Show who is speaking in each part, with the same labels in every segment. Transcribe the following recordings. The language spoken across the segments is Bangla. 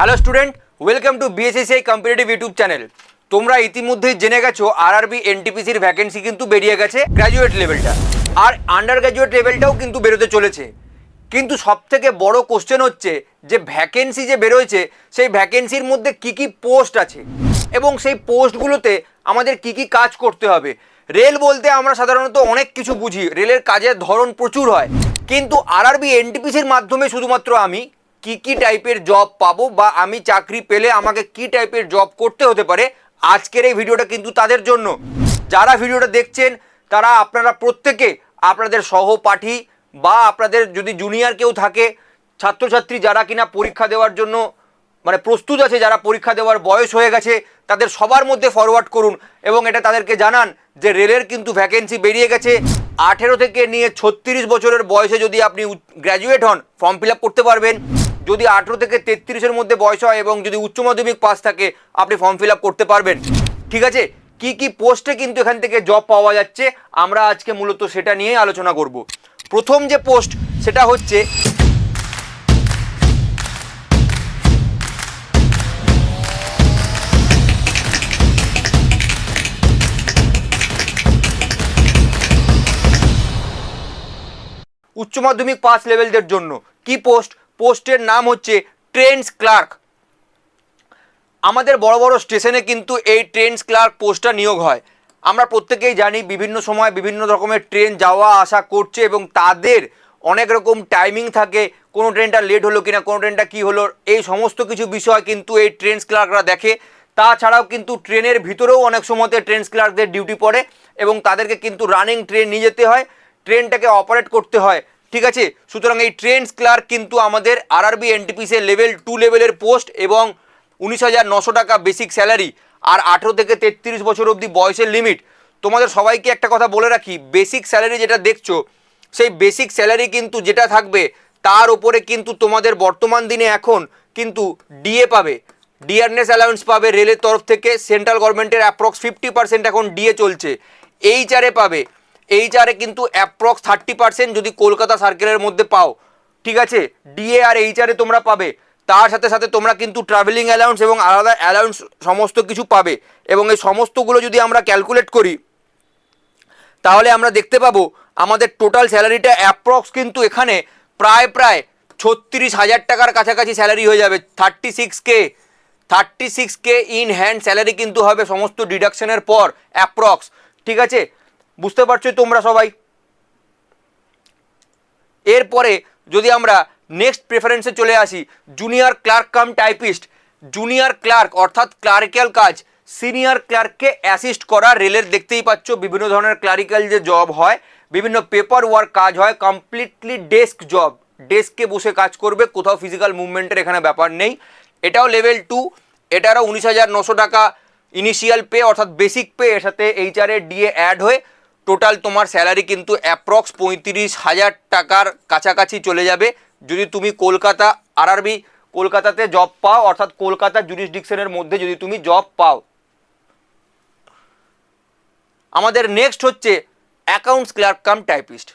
Speaker 1: Hello student welcome to BSSI competitive YouTube channel তোমরা ইতিমধ্যেই জেনে গেছো আরআরবি এনটিপিসির ভ্যাকেন্সি কিন্তু বেরিয়ে গেছে গ্র্যাজুয়েট লেভেলটা আর আন্ডার গ্র্যাজুয়েট লেভেলটাও কিন্তু বেরোতে চলেছে। কিন্তু সব থেকে বড় কোশ্চেন হচ্ছে যে ভ্যাকেন্সি যে বেরোয়েছে, সেই ভ্যাকেন্সির মধ্যে কি কি পোস্ট আছে? এবং সেই পোস্টগুলোতে আমাদের কি কি কাজ করতে হবে? রেল বলতে আমরা সাধারণত অনেক কিছু বুঝি। রেলের কাজের ধরন প্রচুর হয়। কিন্তু আরআরবি এনটিপিসির মাধ্যমে শুধুমাত্র আমি কি কি টাইপের জব পাবো বা আমি চাকরি পেলে আমাকে কি টাইপের জব করতে হতে পারে, আজকের এই ভিডিওটা কিন্তু তাদের জন্য। যারা ভিডিওটা দেখছেন, তারা আপনারা প্রত্যেকে আপনাদের সহপাঠী বা আপনাদের যদি জুনিয়র কেউ থাকে, ছাত্রছাত্রী যারা কিনা পরীক্ষা দেওয়ার জন্য মানে প্রস্তুত আছে, যারা পরীক্ষা দেওয়ার বয়স হয়ে গেছে, তাদের সবার মধ্যে ফরওয়ার্ড করুন এবং এটা তাদেরকে জানান যে রেলের কিন্তু ভ্যাকেন্সি বেরিয়ে গেছে। আঠেরো থেকে নিয়ে ছত্রিশ বছরের বয়সে যদি আপনি গ্র্যাজুয়েট হন ফর্ম ফিল করতে পারবেন। যদি আঠেরো থেকে তেত্রিশের মধ্যে বয়স হয় এবং যদি উচ্চ মাধ্যমিক পাস থাকে, আপনি ফর্ম ফিল আপ করতে পারবেন। ঠিক আছে? কি কি পোস্টে কিন্তু এখান থেকে জব পাওয়া যাচ্ছে, আমরা আজকে মূলত সেটা নিয়ে আলোচনা করব। প্রথম যে পোস্ট সেটা হচ্ছে উচ্চ মাধ্যমিক পাস লেভেলদের জন্য। কি পোস্ট পোস্টের নাম হচ্ছে ট্রেন্স ক্লার্ক। আমাদের বড় বড় স্টেশনে কিন্তু এই ট্রেন্স ক্লার্ক পোস্টটা নিয়োগ হয়। আমরা প্রত্যেকেই জানি বিভিন্ন সময় বিভিন্ন রকমের ট্রেন যাওয়া, আসা করছে এবং তাদের অনেক রকম টাইমিং থাকে, কোনো ট্রেনটা লেট হলো কিনা, কোনো ট্রেনটা কী হলো, এই সমস্ত কিছু বিষয় কিন্তু এই ট্রেন্স ক্লার্করা দেখে। তাছাড়াও কিন্তু ট্রেনের ভিতরেও অনেক সময়তে ট্রেন্স ক্লার্কদের ডিউটি পড়ে এবং তাদেরকে কিন্তু রানিং ট্রেন নিয়ে যেতে হয়। ট্রেনটাকে অপারেট করতে হয়। ঠিক আছে? সুতরাং এই ট্রেন্ডস ক্লার্ক কিন্তু আমাদের আরআরবি এনটিপিসির লেভেল টু লেভেলের পোস্ট এবং উনিশ হাজার নশো টাকা বেসিক স্যালারি আর আঠেরো থেকে তেত্রিশ বছর অবধি বয়সের লিমিট তোমাদের সবাইকে একটা কথা বলে রাখি বেসিক স্যালারি যেটা দেখছ, সেই বেসিক স্যালারি কিন্তু যেটা থাকবে, তার উপরে কিন্তু তোমাদের বর্তমান দিনে এখন কিন্তু ডিএ পাবে। ডিআরনেস অ্যালাউন্স পাবে রেলের তরফ থেকে সেন্ট্রাল গভর্নমেন্টের অ্যাপ্রক্স ফিফটি পার্সেন্ট এখন ডিএ চলছে। এইচআরে পাবে। এইচআরে কিন্তু অ্যাপ্রক্স থার্টি পার্সেন্ট যদি কলকাতা সার্কেলের মধ্যে পাও, ঠিক আছে? ডিএ আর এইচআরে তোমরা পাবে। তার সাথে সাথে তোমরা কিন্তু ট্রাভেলিং অ্যালাউন্স এবং আলাদা অ্যালাউন্স সমস্ত কিছু পাবে। এবং এই সমস্তগুলো যদি আমরা ক্যালকুলেট করি, তাহলে আমরা দেখতে পাবো, আমাদের টোটাল স্যালারিটা অ্যাপ্রক্স কিন্তু এখানে প্রায় প্রায় ছত্রিশ হাজার টাকার কাছাকাছি স্যালারি হয়ে যাবে। Thirty six K thirty six K in hand salary কিন্তু হবে সমস্ত ডিডাকশনের পর অ্যাপ্রক্স ঠিক আছে? বুঝতে পারছ তোমরা সবাই? এরপরে যদি আমরা নেক্সট প্রেফারেন্সে চলে আসি junior clerk cum typist junior clerk অর্থাৎ ক্লারিক্যাল কাজ সিনিয়র ক্লার্ককে অ্যাসিস্ট করা রেলের দেখতেই পাচ্ছ, বিভিন্ন ধরনের ক্লারিক্যাল যে জব হয়, বিভিন্ন পেপার ওয়ার্ক কাজ হয় কমপ্লিটলি ডেস্ক জব ডেস্কে বসে কাজ করবে, কোথাও ফিজিক্যাল মুভমেন্টের এখানে ব্যাপার নেই। এটাও লেভেল টু এটারও উনিশ হাজার নশো টাকা ইনিশিয়াল পে অর্থাৎ বেসিক পে এর সাথে এইচআর এর ডিএ অ্যাড হয়ে টোটাল তোমার স্যালারি কিন্তু অ্যাপ্রক্স পঁয়ত্রিশ হাজার টাকার কাছাকাছি চলে যাবে। যদি তুমি কলকাতা আরআরবি কলকাতাতে জব পাও, অর্থাৎ কলকাতা জুরিসডিকশনের মধ্যে যদি তুমি জব পাও। আমাদের নেক্সট হচ্ছে accounts clerk cum typist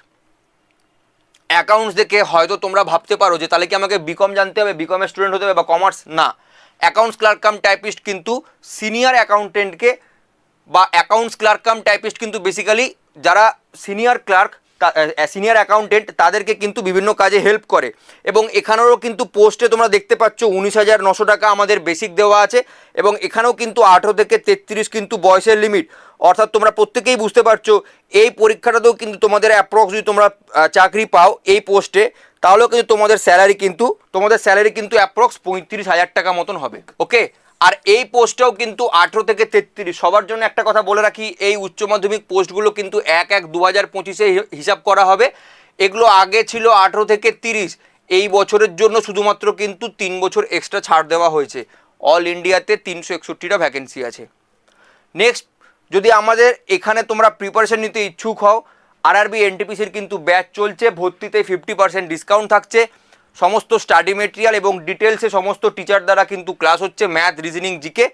Speaker 1: accounts দেখে হয়তো তোমরা ভাবতে পারো যে তাহলে কি আমাকে বিকম জানতে হবে বিকমের স্টুডেন্ট হতে হবে বা কমার্স না। অ্যাকাউন্টস ক্লার্ক কাম টাইপিস্ট কিন্তু সিনিয়র অ্যাকাউন্টেন্টকে বা অ্যাকাউন্টস ক্লার্ক কাম টাইপিস্ট কিন্তু বেসিক্যালি যারা সিনিয়র ক্লার্ক সিনিয়র অ্যাকাউন্টেন্ট, তাদেরকে কিন্তু বিভিন্ন কাজে হেল্প করে। এবং এখানেও কিন্তু পোস্টে তোমরা দেখতে পাচ্ছ, উনিশ হাজার নশো টাকা আমাদের বেসিক দেওয়া আছে এবং এখানেও কিন্তু আঠেরো থেকে তেত্রিশ কিন্তু বয়সের লিমিট। অর্থাৎ তোমরা প্রত্যেকেই বুঝতে পারছ, এই পরীক্ষাটাতেও কিন্তু তোমাদের অ্যাপ্রক্স যদি তোমরা চাকরি পাও এই পোস্টে, তাহলেও কিন্তু তোমাদের স্যালারি কিন্তু, তোমাদের স্যালারি কিন্তু অ্যাপ্রক্স পঁয়ত্রিশ হাজার টাকা মতন হবে। ওকে? আর এই পোস্টটাও কিন্তু আঠেরো থেকে তেত্রিশ। সবার জন্য একটা কথা বলে রাখি, এই উচ্চ মাধ্যমিক পোস্টগুলো কিন্তু এক এক দু হাজার পঁচিশে হিসাব করা হবে। এগুলো আগে ছিল আঠেরো থেকে তিরিশ, এই বছরের জন্য শুধুমাত্র কিন্তু তিন বছর এক্সট্রা ছাড় দেওয়া হয়েছে। অল ইন্ডিয়াতে তিনশো একষট্টিটা ভ্যাকেন্সি আছে। নেক্সট যদি আমাদের এখানে তোমরা প্রিপারেশন নিতে ইচ্ছুক হও আরআরবি এনটিপিসির কিন্তু ব্যাচ চলছে, ভর্তিতে ফিফটি পার্সেন্ট ডিসকাউন্ট থাকছে। সমস্ত স্টাডি মেটেরিয়াল এবং ডিটেলসে সমস্ত টিচার দ্বারা কিন্তু ক্লাস হচ্ছে ম্যাথ রিজনিং জিকে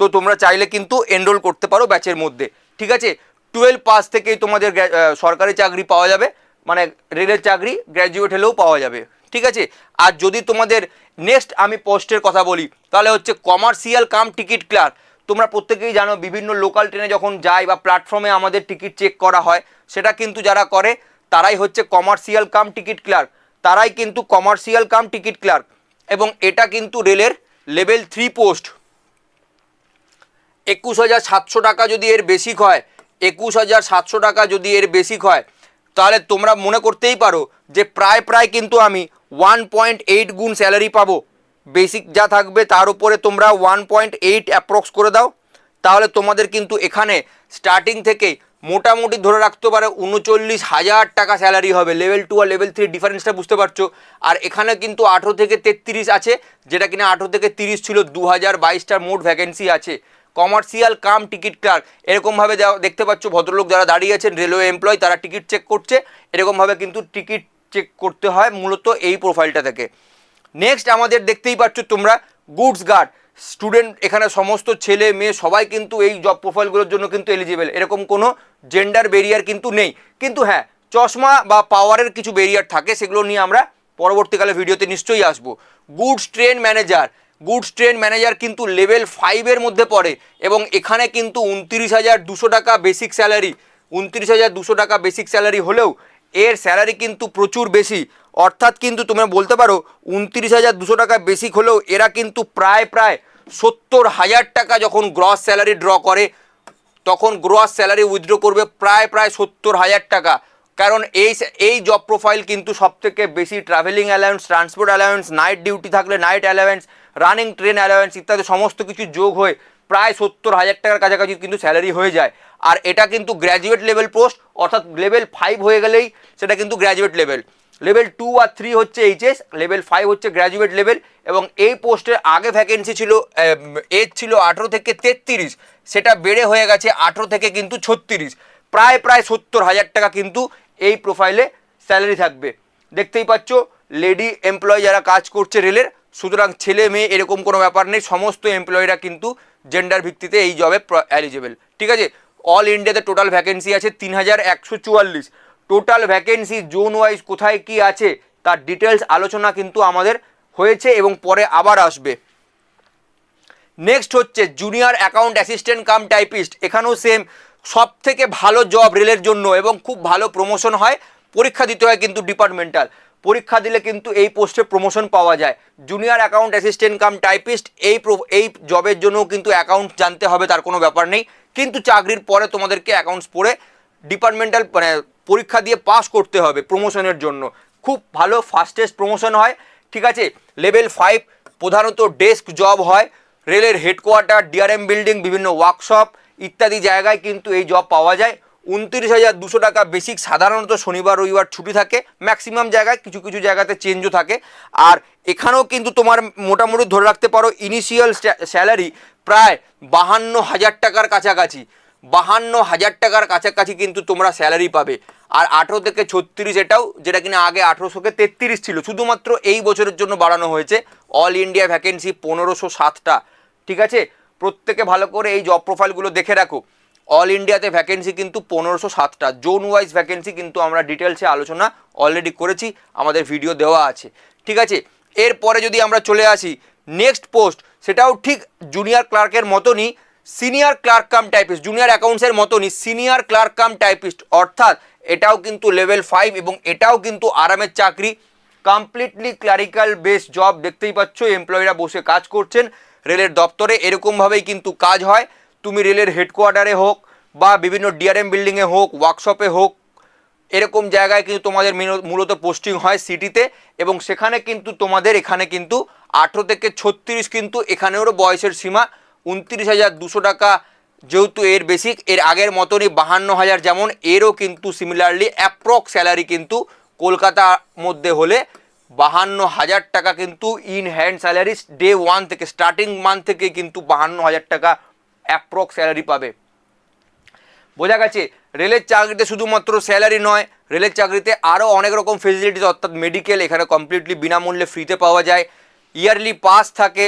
Speaker 1: তো তোমরা চাইলে কিন্তু এনরোল করতে পারো ব্যাচের মধ্যে। ঠিক আছে? টুয়েলভ পাস থেকেই তোমাদের সরকারি চাকরি পাওয়া যাবে। মানে রেলের চাকরি গ্র্যাজুয়েট হলেও পাওয়া যাবে। ঠিক আছে? আর যদি তোমাদের নেক্সট আমি পোস্টের কথা বলি, তাহলে হচ্ছে কমার্শিয়াল কাম টিকিট ক্লার্ক তোমরা প্রত্যেকেই জানো, বিভিন্ন লোকাল ট্রেনে যখন যাই বা প্ল্যাটফর্মে আমাদের টিকিট চেক করা হয়, সেটা কিন্তু যারা করে, তারাই হচ্ছে কমার্শিয়াল কাম টিকিট ক্লার্ক তারাই কিন্তু কমার্শিয়াল কাম টিকিট ক্লার্ক এবং এটা কিন্তু রেলের লেভেল থ্রি পোস্ট একুশ হাজার সাতশো টাকা যদি এর বেসিক হয়, একুশ হাজার সাতশো টাকা যদি এর বেসিক হয়, তাহলে তোমরা মনে করতেই পারো যে প্রায় প্রায় কিন্তু আমি ওয়ান পয়েন্ট এইট গুণ স্যালারি পাবো। বেসিক যা থাকবে তার উপরে তোমরা ওয়ান পয়েন্ট এইট অ্যাপ্রক্স করে দাও। তাহলে তোমাদের কিন্তু এখানে স্টার্টিং থেকে মোটামুটি ধরে রাখতে পারে উনচল্লিশ হাজার টাকা স্যালারি হবে। লেভেল টু আর লেভেল থ্রি ডিফারেন্সটা বুঝতে পারছ? আর এখানে কিন্তু আঠেরো থেকে তেত্রিশ আছে, যেটা কিনা আঠেরো থেকে তিরিশ ছিল দু হাজার বাইশটার মোট ভ্যাকেন্সি আছে। কমার্শিয়াল কাম টিকিট ক্লার্ক এরকমভাবে দেখতে পাচ্ছ ভদ্রলোক যারা দাঁড়িয়ে আছেন রেলওয়ে এমপ্লয় তারা টিকিট চেক করছে। এরকমভাবে কিন্তু টিকিট চেক করতে হয় মূলত এই প্রোফাইলটা থেকে। নেক্সট আমাদের দেখতেই পাচ্ছ তোমরা গুডস গার্ড স্টুডেন্ট এখানে সমস্ত ছেলে, মেয়ে, সবাই কিন্তু এই জব প্রোফাইলগুলোর জন্য কিন্তু এলিজিবল এরকম কোনো জেন্ডার বেরিয়ার কিন্তু নেই। কিন্তু হ্যাঁ চশমা বা পাওয়ারের কিছু বেরিয়ার থাকে, সেগুলো নিয়ে আমরা পরবর্তীকালে ভিডিওতে নিশ্চয়ই আসব। Goods train manager goods train manager কিন্তু লেভেল ফাইভের মধ্যে পড়ে এবং এখানে কিন্তু উনত্রিশ হাজার দুশো টাকা বেসিক স্যালারি উনত্রিশ হাজার দুশো টাকা বেসিক স্যালারি হলেও এর স্যালারি কিন্তু প্রচুর বেশি। অর্থাৎ কিন্তু তোমরা বলতে পারো, উনত্রিশ হাজার দুশো টাকা বেসিক হলেও এরা কিন্তু প্রায় প্রায় সত্তর হাজার টাকা যখন গ্রস স্যালারি ড্র করে, তখন গ্রস স্যালারি উইথড্র করবে প্রায় প্রায় সত্তর হাজার টাকা। কারণ এই এই জব প্রোফাইল কিন্তু সব থেকে বেশি travelling allowance transport allowance night duty থাকলে night allowance running train allowance ইত্যাদি সমস্ত কিছু যোগ হয়ে প্রায় সত্তর হাজার টাকার কাছাকাছি কিন্তু স্যালারি হয়ে যায়। আর এটা কিন্তু গ্র্যাজুয়েট লেভেল পোস্ট অর্থাৎ লেভেল ফাইভ হয়ে গেলেই সেটা কিন্তু গ্র্যাজুয়েট লেভেল লেভেল টু আর থ্রি হচ্ছে এইচএস লেভেল ফাইভ হচ্ছে গ্র্যাজুয়েট লেভেল এবং এই পোস্টের আগে ভ্যাকেন্সি ছিল এজ ছিল আঠেরো থেকে তেত্রিশ, সেটা বেড়ে হয়ে গেছে আঠেরো থেকে কিন্তু ছত্রিশ। প্রায় প্রায় সত্তর হাজার টাকা কিন্তু এই প্রোফাইলে স্যালারি থাকবে। দেখতেই পাচ্ছ লেডি এমপ্লয় যারা কাজ করছে রেলের সুতরাং ছেলে মেয়ে এরকম কোনো ব্যাপার নেই, সমস্ত এমপ্লয়িরা কিন্তু জেন্ডার ভিত্তিতে এই জবে এলিজেবল ঠিক আছে? অল ইন্ডিয়াতে টোটাল ভ্যাকেন্সি আছে তিন হাজার একশো চুয়াল্লিশ। টোটাল ভ্যাকেন্সি জোন ওয়াইজ কোথায় কি আছে, তার ডিটেলস আলোচনা কিন্তু আমাদের হয়েছে এবং পরে আবার আসবে। নেক্সট হচ্ছে junior account assistant cum typist এখানেও সেম সব থেকে ভালো জব রেলের জন্য এবং খুব ভালো প্রমোশন হয়। পরীক্ষা দিতে হয় কিন্তু ডিপার্টমেন্টাল পরীক্ষা দিলে কিন্তু এই পোস্টে প্রমোশন পাওয়া যায়। Junior account assistant cum typist এই এই জবের জন্যও কিন্তু অ্যাকাউন্ট জানতে হবে, তার কোনো ব্যাপার নেই। কিন্তু চাকরির পরে তোমাদেরকে অ্যাকাউন্টস পড়ে ডিপার্টমেন্টাল মানে পরীক্ষা দিয়ে পাস করতে হবে প্রমোশনের জন্য। খুব ভালো ফাস্টেস্ট প্রমোশন হয়। ঠিক আছে? লেভেল ফাইভ প্রধানত ডেস্ক জব হয়। রেলের হেডকোয়ার্টার ডিআরএম বিল্ডিং বিভিন্ন ওয়ার্কশপ ইত্যাদি জায়গায় কিন্তু এই জব পাওয়া যায়। উনত্রিশ হাজার দুশো টাকা বেসিক। সাধারণত শনিবার, রবিবার ছুটি থাকে, ম্যাক্সিমাম জায়গায় কিছু কিছু জায়গাতে চেঞ্জও থাকে। আর এখানেও কিন্তু তোমার মোটামুটি ধরে রাখতে পারো ইনিশিয়াল স্যালারি প্রায় বাহান্ন হাজার টাকার কাছাকাছি। বাহান্ন হাজার টাকার কাছাকাছি কিন্তু তোমরা স্যালারি পাবে। আর আঠেরো থেকে ছত্রিশ এটাও, যেটা কিনা আগে আঠেরোশোকে তেত্রিশ ছিল, শুধুমাত্র এই বছরের জন্য বাড়ানো হয়েছে। অল ইন্ডিয়া ভ্যাকেন্সি পনেরোশো সাতটা, ঠিক আছে? প্রত্যেকে ভালো করে এই জব প্রোফাইলগুলো দেখে রাখো। অল ইন্ডিয়াতে ভ্যাকেন্সি কিন্তু পনেরোশো সাতটা। জোন ওয়াইজ ভ্যাকেন্সি কিন্তু আমরা ডিটেলসে আলোচনা অলরেডি করেছি, আমাদের ভিডিও দেওয়া আছে। ঠিক আছে? এরপরে যদি আমরা চলে আসি নেক্সট পোস্ট সেটাও ঠিক জুনিয়র ক্লার্কের মতনই senior clerk cum typist junior অ্যাকাউন্টসের মতনই সিনিয়র ক্লার্ক কাম টাইপিস্ট অর্থাৎ এটাও কিন্তু লেভেল ফাইভ এবং এটাও কিন্তু আরামের চাকরি। কমপ্লিটলি ক্লারিক্যাল বেস জব দেখতেই পাচ্ছ এমপ্লয়িরা বসে কাজ করছেন রেলের দপ্তরে, এরকমভাবেই কিন্তু কাজ হয়। তুমি রেলের হেডকোয়ার্টারে হোক বা বিভিন্ন ডিআরএম বিল্ডিংয়ে হোক ওয়ার্কশপে হোক, এরকম জায়গায় কিন্তু তোমাদের মূলত পোস্টিং হয় সিটিতে এবং সেখানে কিন্তু তোমাদের এখানে কিন্তু আঠেরো থেকে ছত্রিশ কিন্তু এখানেরও বয়সের সীমা উনত্রিশ হাজার দুশো টাকা যেহেতু এর বেসিক এর আগের মতনই বাহান্ন হাজার যেমন, এরও কিন্তু সিমিলারলি অ্যাপ্রক্স স্যালারি কিন্তু কলকাতার মধ্যে হলে বাহান্ন হাজার টাকা কিন্তু in hand salary day one থেকে স্টার্টিং মান্থ থেকে কিন্তু বাহান্ন হাজার টাকা অ্যাপ্রক্স স্যালারি পাবে। বোঝা গেছে, রেলের চাকরিতে শুধুমাত্র স্যালারি নয়, রেলের চাকরিতে আরও অনেক রকম ফেসিলিটিস অর্থাৎ মেডিকেল এখানে কমপ্লিটলি বিনামূল্যে ফ্রিতে পাওয়া যায়। ইয়ারলি পাস থাকে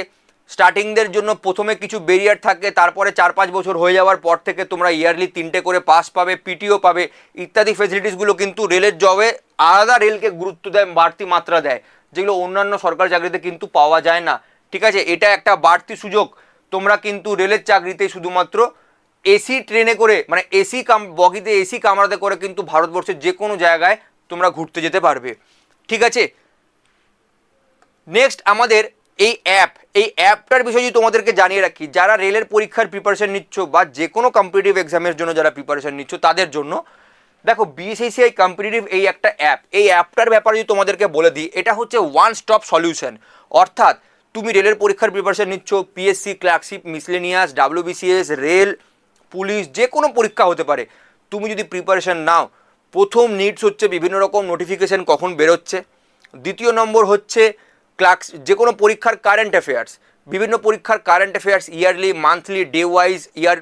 Speaker 1: স্টার্টিংদের জন্য প্রথমে কিছু বেরিয়ার থাকে, তারপরে চার পাঁচ বছর হয়ে যাওয়ার পর থেকে তোমরা ইয়ারলি তিনটে করে পাস পাবে পিটিও পাবে, ইত্যাদি ফেসিলিটিসগুলো কিন্তু রেলের জবে আলাদা রেলকে গুরুত্ব দেয়, বাড়তি মাত্রা দেয়, যেগুলো অন্যান্য সরকারি চাকরিতে কিন্তু পাওয়া যায় না। ঠিক আছে, এটা একটা বাড়তি সুযোগ। তোমরা কিন্তু রেলের চাকরিতে শুধুমাত্র এসি ট্রেনে করে মানে এসি কাম, বগিতে এসি কামরাতে করে কিন্তু ভারতবর্ষের যে কোনো জায়গায় তোমরা ঘুরতে যেতে পারবে। ঠিক আছে? নেক্সট আমাদের এই অ্যাপ এই অ্যাপটার বিষয়ে যদি তোমাদেরকে জানিয়ে রাখি, যারা রেলের পরীক্ষার প্রিপারেশন নিচ্ছ বা যে কোনো কম্পিটিটিভ এক্সামের জন্য যারা প্রিপারেশন নিচ্ছ, তাদের জন্য, দেখো বিএসএসিআই কম্পিটিটিভ এই একটা অ্যাপ এই অ্যাপটার ব্যাপারে যদি তোমাদেরকে বলে দিই, এটা হচ্ছে ওয়ান স্টপ সলিউশন অর্থাৎ তুমি রেলের পরীক্ষার প্রিপারেশন নিচ্ছ PSC clerkship miscellaneous WBCS rail police যে কোনো পরীক্ষা হতে পারে। তুমি যদি প্রিপারেশন নাও, প্রথম নিডস হচ্ছে বিভিন্ন রকম নোটিফিকেশন কখন বেরোচ্ছে। দ্বিতীয় নম্বর হচ্ছে ক্লার্কস যে কোনো পরীক্ষার কারেন্ট অ্যাফেয়ার্স বিভিন্ন পরীক্ষার current affairs yearly monthly day wise year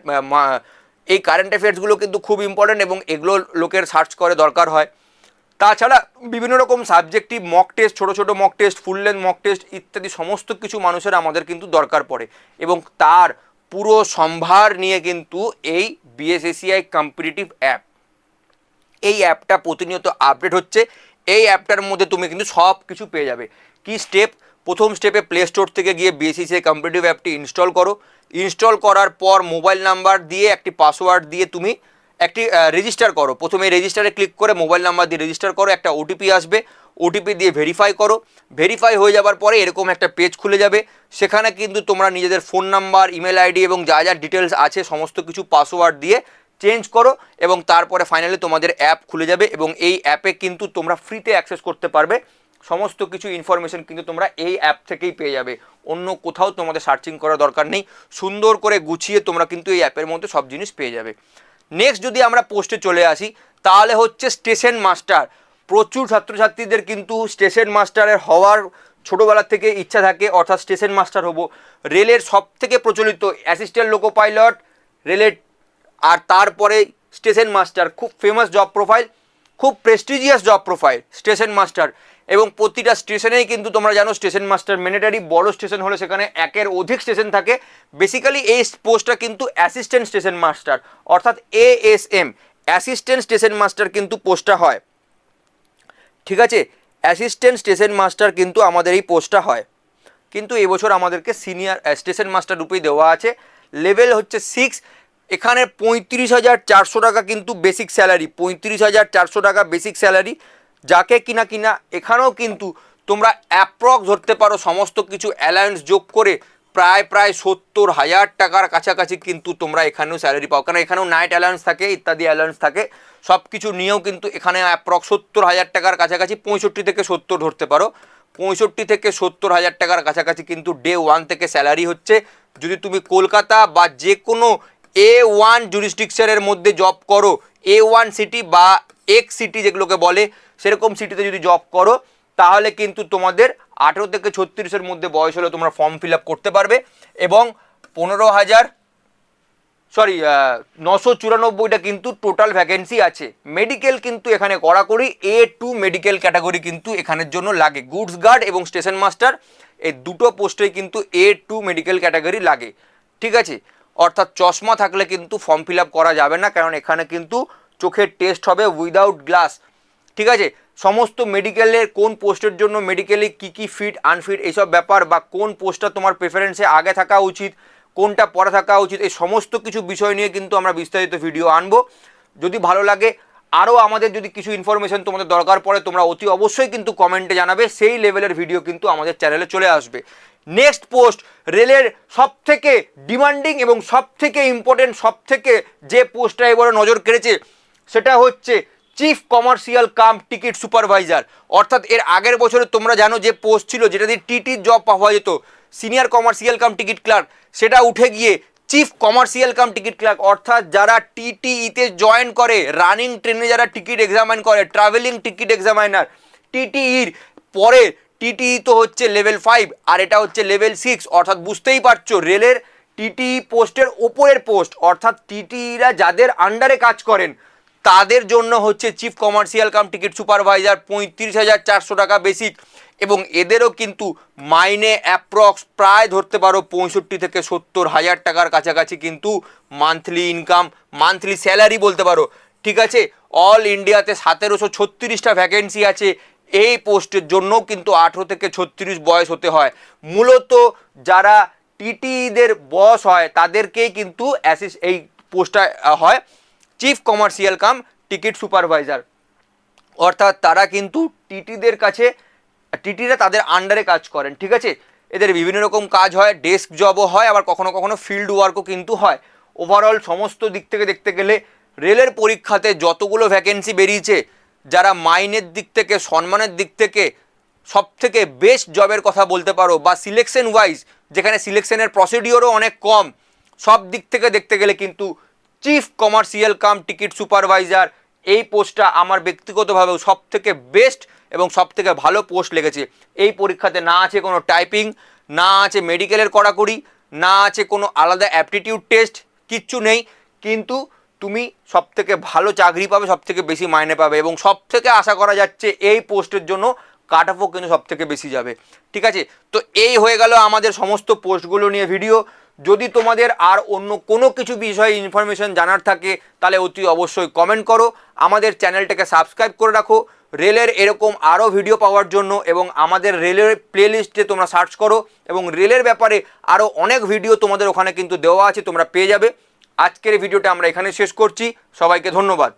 Speaker 1: এই কারেন্ট অ্যাফেয়ার্সগুলো কিন্তু খুব ইম্পর্ট্যান্ট এবং এগুলো লোকের সার্চ করে দরকার হয়। তাছাড়া বিভিন্ন রকম সাবজেক্টিভ মক টেস্ট ছোটো ছোটো mock test full length mock test ইত্যাদি সমস্ত কিছু মানুষের আমাদের কিন্তু দরকার পড়ে। এবং তার পুরো সম্ভার নিয়ে কিন্তু এই বিএসএসিআই কম্পিটিটিভ অ্যাপ এই অ্যাপটা প্রতিনিয়ত আপডেট হচ্ছে। এই অ্যাপটার মধ্যে তুমি কিন্তু সব কিছু পেয়ে যাবে। কি স্টেপ প্রথম স্টেপে প্লে স্টোর থেকে গিয়ে বিএসিসিআই কম্পিটিটিভ অ্যাপটি ইনস্টল করো। ইনস্টল করার পর মোবাইল নাম্বার দিয়ে একটি পাসওয়ার্ড দিয়ে তুমি একটি রেজিস্টার করো। প্রথমে রেজিস্টারে ক্লিক করে মোবাইল নাম্বার দিয়ে রেজিস্টার করো, একটা ওটিপি আসবে। ওটিপি দিয়ে ভেরিফাই করো। ভেরিফাই হয়ে যাবার পরে এরকম একটা পেজ খুলে যাবে। সেখানে কিন্তু তোমরা নিজেদের ফোন নাম্বার ইমেল আইডি এবং যা যা ডিটেলস আছে, সমস্ত কিছু পাসওয়ার্ড দিয়ে চেঞ্জ করো এবং তারপরে ফাইনালি তোমাদের অ্যাপ খুলে যাবে এবং এই অ্যাপে কিন্তু তোমরা ফ্রিতে অ্যাক্সেস করতে পারবে। সমস্ত কিছু ইনফরমেশন কিন্তু তোমরা এই অ্যাপ থেকেই পেয়ে যাবে। অন্য কোথাও তোমাদের সার্চিং করার দরকার নেই। সুন্দর করে গুছিয়ে তোমরা কিন্তু এই অ্যাপের মধ্যে সব জিনিস পেয়ে যাবে। নেক্সট যদি আমরা পোস্টে চলে আসি, তাহলে হচ্ছে স্টেশন মাস্টার প্রচুর ছাত্রছাত্রীদের কিন্তু স্টেশন মাস্টারের হওয়ার ছোটোবেলার থেকে ইচ্ছা থাকে, অর্থাৎ স্টেশন মাস্টার হব। রেলের সব থেকে প্রচলিত অ্যাসিস্ট্যান্ট লোকো পাইলট রেলের আর তারপরে স্টেশন মাস্টার খুব ফেমাস জব প্রোফাইল খুব prestigious job profile station master এবং প্রতিটা স্টেশনেই কিন্তু তোমরা জানো স্টেশন মাস্টার ম্যান্ডেটারি বড় স্টেশন হলে সেখানে একের অধিক স্টেশন থাকে। বেসিক্যালি এই পোস্টটা কিন্তু অ্যাসিস্ট্যান্ট স্টেশন মাস্টার অর্থাৎ এএসএম অ্যাসিস্ট্যান্ট স্টেশন মাস্টার কিন্তু পোস্টটা হয়। ঠিক আছে? অ্যাসিস্ট্যান্ট স্টেশন মাস্টার কিন্তু আমাদের এই পোস্টটা হয়। কিন্তু এবছর আমাদেরকে সিনিয়র স্টেশন মাস্টার রূপেই দেওয়া আছে। লেভেল হচ্ছে সিক্স এখানে পঁয়ত্রিশ হাজার চারশো টাকা কিন্তু বেসিক স্যালারি পঁয়ত্রিশ হাজার চারশো টাকা বেসিক স্যালারি যাকে কিনা কিনা এখানেও কিন্তু তোমরা অ্যাপ্রক্স ধরতে পারো, সমস্ত কিছু অ্যালায়েন্স যোগ করে প্রায় প্রায় সত্তর হাজার টাকার কাছাকাছি কিন্তু তোমরা এখানেও স্যালারি পাও। কারণ এখানেও নাইট অ্যালায়েন্স থাকে, ইত্যাদি অ্যালায়েন্স থাকে সব কিছু নিয়েও কিন্তু এখানে অ্যাপ্রক্স সত্তর হাজার টাকার কাছাকাছি, পঁয়ষট্টি থেকে সত্তর ধরতে পারো। পঁয়ষট্টি থেকে সত্তর হাজার টাকার কাছাকাছি কিন্তু ডে ওয়ান থেকে স্যালারি হচ্ছে। যদি তুমি কলকাতা বা যে কোনো এ ওয়ান জুরিস্টিকশনের মধ্যে জব করো। এ ওয়ান সিটি বা এক্স সিটি যেগুলোকে বলে, সেরকম সিটিতে যদি জব করো, তাহলে কিন্তু তোমাদের আঠেরো থেকে ছত্রিশের মধ্যে বয়স হলে তোমরা ফর্ম ফিল আপ করতে পারবে এবং পনেরো হাজার সরি নশো চুরানব্বইটা কিন্তু টোটাল ভ্যাকেন্সি আছে। মেডিকেল কিন্তু এখানে কড়াকড়ি এ টু মেডিকেল ক্যাটাগরি কিন্তু এখানের জন্য লাগে। গুডস গার্ড এবং স্টেশন মাস্টার এই দুটো পোস্টেই কিন্তু এ টু মেডিকেল ক্যাটাগরি লাগে। ঠিক আছে? অর্থাৎ চশমা থাকলে কিন্তু ফর্ম ফিল করা যাবে না, কারণ এখানে কিন্তু চোখের টেস্ট হবে উইদাউট গ্লাস ঠিক আছে? সমস্ত মেডিকেলের কোন পোস্টের জন্য মেডিকেলে কী কী ফিট আনফিট এইসব ব্যাপার বা কোন পোস্টটা তোমার প্রেফারেন্সে আগে থাকা উচিত, কোনটা পরে থাকা উচিত, এই সমস্ত কিছু বিষয় নিয়ে কিন্তু আমরা বিস্তারিত ভিডিও আনব। যদি ভালো লাগে আরও আমাদের যদি কিছু ইনফরমেশন তোমাদের দরকার পড়ে, তোমরা অতি অবশ্যই কিন্তু কমেন্টে জানাবে, সেই লেভেলের ভিডিও কিন্তু আমাদের চ্যানেলে চলে আসবে। নেক্সট পোস্ট, রেলের সব থেকে ডিমান্ডিং এবং সব থেকে ইম্পর্টেন্ট সব থেকে যে পোস্টটা এবারে নজর কেড়েছে, সেটা হচ্ছে chief commercial cum ticket supervisor. অর্থাৎ এর আগের বছরে তোমরা জানো যে পোস্ট ছিল, যেটা দিয়ে টিটির জব পাওয়া যেত, senior commercial cum ticket clerk, সেটা উঠে গিয়ে chief commercial cum ticket clerk, অর্থাৎ যারা টিটিইতে জয়েন করে, রানিং ট্রেনে যারা টিকিট এক্সামাইন করে ট্রাভেলিং টিকিট এক্সামাইনার টিটিইর পরে টিটিই তো হচ্ছে লেভেল ফাইভ আর এটা হচ্ছে লেভেল সিক্স অর্থাৎ বুঝতেই পারছ রেলের টিটি পোস্টের ওপরের পোস্ট, অর্থাৎ টিটিইরা যাদের আন্ডারে কাজ করেন, তাদের জন্য হচ্ছে chief commercial cum ticket supervisor পঁয়ত্রিশ হাজার চারশো টাকা বেসিক এবং এদেরও কিন্তু মাইনে অ্যাপ্রক্স প্রায় ধরতে পারো পঁয়ষট্টি থেকে সত্তর হাজার টাকার কাছাকাছি কিন্তু মান্থলি ইনকাম মান্থলি স্যালারি বলতে পারো। ঠিক আছে? অল ইন্ডিয়াতে সতেরোশো ছত্রিশটা ভ্যাকেন্সি আছে। এই পোস্টের জন্য কিন্তু আঠেরো থেকে ছত্রিশ বয়স হতে হয়। মূলত যারা টিটিদের বস হয়, তাদেরকেই কিন্তু অ্যাসিস এই পোস্টটা হয়। Chief commercial cum, ticket supervisor. অর্থাৎ তারা কিন্তু টিটিদের কাছে, টিটিরা তাদের আন্ডারে কাজ করেন, ঠিক আছে? এদের বিভিন্ন রকম কাজ হয়, ডেস্ক জবও হয়, আবার কখনো কখনো ফিল্ড ওয়ার্কও কিন্তু হয়। ওভারঅল সমস্ত দিক থেকে দেখতে গেলে রেলের পরীক্ষাতে যতগুলো ভ্যাকেন্সি বেরিয়েছে যারা মাইনের দিক থেকে, সম্মানের দিক থেকে সব থেকে বেস্ট জবের কথা বলতে পারো বা সিলেকশন ওয়াইজ যেখানে সিলেকশনের প্রসিডিওরও অনেক কম, সব দিক থেকে দেখতে গেলে কিন্তু chief commercial cum ticket supervisor এই পোস্টটা আমার ব্যক্তিগতভাবেও সব থেকে বেস্ট এবং সব থেকে ভালো পোস্ট লেগেছে। এই পরীক্ষাতে না আছে কোনো টাইপিং না আছে মেডিকেলের কড়াকড়ি, না আছে কোনো আলাদা অ্যাপটিটিউড টেস্ট কিচ্ছু নেই। কিন্তু তুমি সব থেকে ভালো চাকরি পাবে সব থেকে বেশি মাইনে পাবে এবং সব থেকে আশা করা যাচ্ছে এই পোস্টের জন্য কাট অফও কিন্তু সব থেকে বেশি যাবে। ঠিক আছে? তো এই হয়ে গেল আমাদের সমস্ত পোস্টগুলো নিয়ে ভিডিও যদি তোমাদের আর অন্য কোনো কিছু বিষয়ে ইনফরমেশন জানার থাকে, তাহলে অতি অবশ্যই কমেন্ট করো। আমাদের চ্যানেলটাকে সাবস্ক্রাইব করে রাখো। রেলের এরকম আরও ভিডিও পাওয়ার জন্য এবং আমাদের রেলের প্লেলিস্টে তোমরা সার্চ করো এবং রেলের ব্যাপারে আরও অনেক ভিডিও তোমাদের ওখানে কিন্তু দেওয়া আছে, তোমরা পেয়ে যাবে। আজকের ভিডিওটা আমরা এখানে শেষ করছি। সবাইকে ধন্যবাদ।